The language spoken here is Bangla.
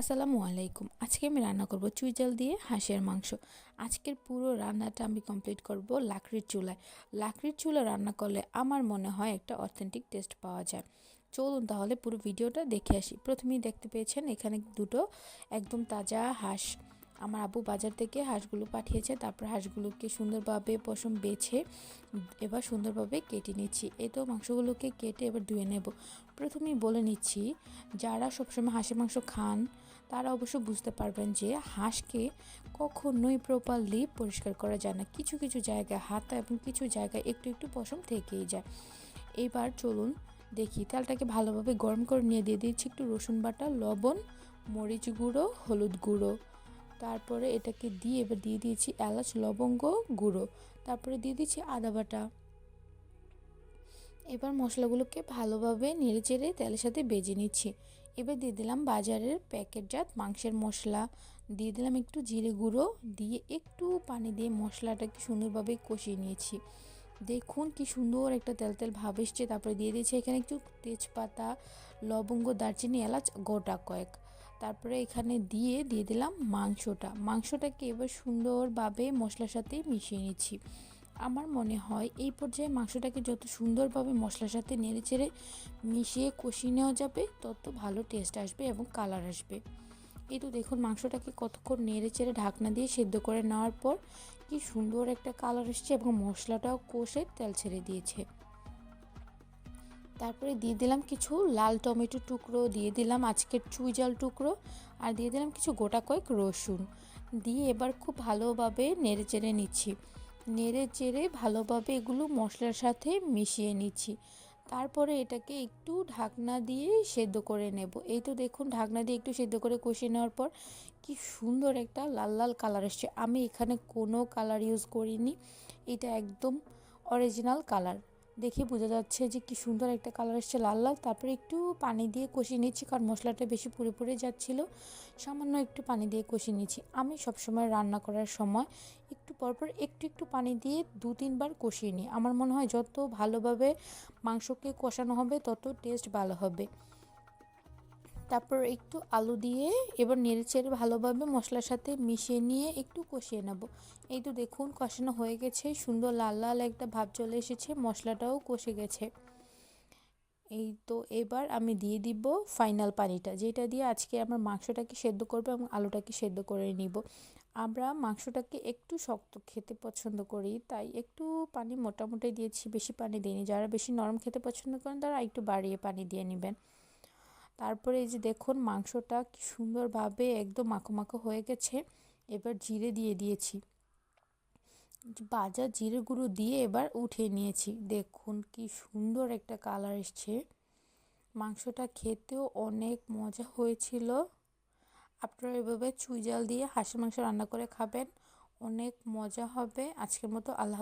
আসসালামু আলাইকুম। আজকে আমি রান্না করব চুইজাল দিয়ে হাঁসের মাংস। আজকের পুরো রান্নাটা আমি কমপ্লিট করব লাকড়ির চুলায়। লাকড়ির চুলা রান্না করলে আমার মনে হয় একটা অথেন্টিক টেস্ট পাওয়া যায়। চলুন তাহলে পুরো ভিডিওটা দেখে আসি। প্রথমেই দেখতে পেয়েছেন এখানে দুটো একদম তাজা হাঁস। আমার আব্বু বাজার থেকে হাঁসগুলো পাঠিয়েছে, তারপর হাঁসগুলোকে সুন্দরভাবে পশম বেছে এবার সুন্দরভাবে কেটে নিচ্ছি। এই তো মাংসগুলোকে কেটে এবার ধুয়ে নেব। প্রথমেই বলে নিচ্ছি, যারা সবসময় হাঁসের মাংস খান, তারা অবশ্য বুঝতে পারবেন যে হাঁসকে কখনোই প্রপারলি পরিষ্কার করা যায় না। কিছু কিছু জায়গায় হাতা এবং কিছু জায়গায় একটু একটু পশম থেকেই যায়। এবার চলুন দেখি, তেলটাকে ভালোভাবে গরম করে নিয়ে দিয়ে দিচ্ছি একটু রসুন বাটা, লবণ, মরিচ গুঁড়ো, হলুদ গুঁড়ো। তারপরে এটাকে দিয়ে এবার দিয়ে দিয়েছি এলাচ, লবঙ্গ গুঁড়ো। তারপরে দিয়ে দিয়েছি আদা বাটা। এবার মশলাগুলোকে ভালোভাবে নেড়ে চেড়ে তেলের সাথে বেজে নিচ্ছি। এবার দিয়ে দিলাম বাজারের প্যাকেটজাত মাংসের মশলা। দিয়ে দিলাম একটু জিরে গুঁড়ো, দিয়ে একটু পানি দিয়ে মশলাটাকে সুন্দরভাবে কষিয়ে নিয়েছি। দেখুন কি সুন্দর একটা তেল তেল ভাব এসছে। তারপরে দিয়ে দিয়েছি এখানে একটু তেজপাতা, লবঙ্গ, দারচিনি, এলাচ, গোটা কয়েক। তারপরে এখানে দিয়ে দিয়ে দিলাম মাংসটা। মাংসটাকে এবার সুন্দরভাবে মশলার সাথে মিশিয়ে নিচ্ছি। আমার মনে হয় এই পর্যায়ে মাংসটাকে যত সুন্দরভাবে মশলার সাথে নেড়ে চেড়ে মিশিয়ে কষিয়ে নেওয়া যাবে, তত ভালো টেস্ট আসবে এবং কালার আসবে। এই তো দেখুন মাংসটাকে কতক্ষণ নেড়ে চেড়ে ঢাকনা দিয়ে সেদ্ধ করে নেওয়ার পর কি সুন্দর একটা কালার এসছে এবং মশলাটাও কষে তেল ছেড়ে দিয়েছে। তারপরে দিয়ে দিলাম কিছু লাল টমেটো টুকরো, দিয়ে দিলাম আজকের চুই জাল টুকরো আর দিয়ে দিলাম কিছু গোটা কয়েক রসুন। দিয়ে এবার খুব ভালোভাবে নেড়ে চেড়ে নিচ্ছি। নেড়ে চেড়ে ভালোভাবে এগুলো মশলার সাথে মিশিয়ে নিচ্ছি। তারপরে এটাকে একটু ঢাকনা দিয়ে সেদ্ধ করে নেব। এই তো দেখুন, ঢাকনা দিয়ে একটু সেদ্ধ করে কষিয়ে নেওয়ার পর কি সুন্দর একটা লাল লাল কালার এসছে। আমি এখানে কোনো কালার ইউজ করিনি। এটা একদম অরিজিনাল কালার। দেখে বোঝা যাচ্ছে যে কি সুন্দর একটা কালার এসছে লাল লাল। তারপরে একটু পানি দিয়ে কষিয়ে নিচ্ছি কারণ মশলাটা বেশি পুড়ে পুরে যাচ্ছিল। সামান্য একটু পানি দিয়ে কষিয়ে নিচ্ছি। আমি সবসময় রান্না করার সময় একটু পরপর একটু একটু পানি দিয়ে দু তিনবার কষিয়ে নিই। আমার মনে হয় যত ভালোভাবে মাংসকে কষানো হবে, তত টেস্ট ভালো হবে। তারপর একটু আলু দিয়ে এবার নেড়ে চেড়ে ভালোভাবে মশলার সাথে মিশিয়ে নিয়ে একটু কষিয়ে নেব। এই তো দেখুন কষানো হয়ে গেছে, সুন্দর লাল লাল একটা ভাব চলে এসেছে, মশলাটাও কষে গেছে। এই তো এবার আমি দিয়ে দিব ফাইনাল পানিটা, যেটা দিয়ে আজকে আমার মাংসটাকে সেদ্ধ করব এবং আলুটাকে সেদ্ধ করে নিব। আমরা মাংসটাকে একটু শক্ত খেতে পছন্দ করি, তাই একটু পানি মোটামুটি দিয়েছি, বেশি পানি দিইনি। যারা বেশি নরম খেতে পছন্দ করেন তারা একটু বাড়িয়ে পানি দিয়ে নেবেন। তারপরে এই যে দেখুন মাংসটা সুন্দরভাবে একদম মাখো মাখো হয়ে গেছে। এবার জিরে দিয়ে দিয়েছি। বাজা জিরে গুঁড়ো দিয়ে এবার উঠিয়ে নিয়েছি। দেখুন কি সুন্দর একটা কালার এসছে। মাংসটা খেতেও অনেক মজা হয়েছিল। আপনারা এভাবে চুই জাল দিয়ে হাঁসের মাংস রান্না করে খাবেন। অনেক মজা হবে। আজকের মতো আল্লাহ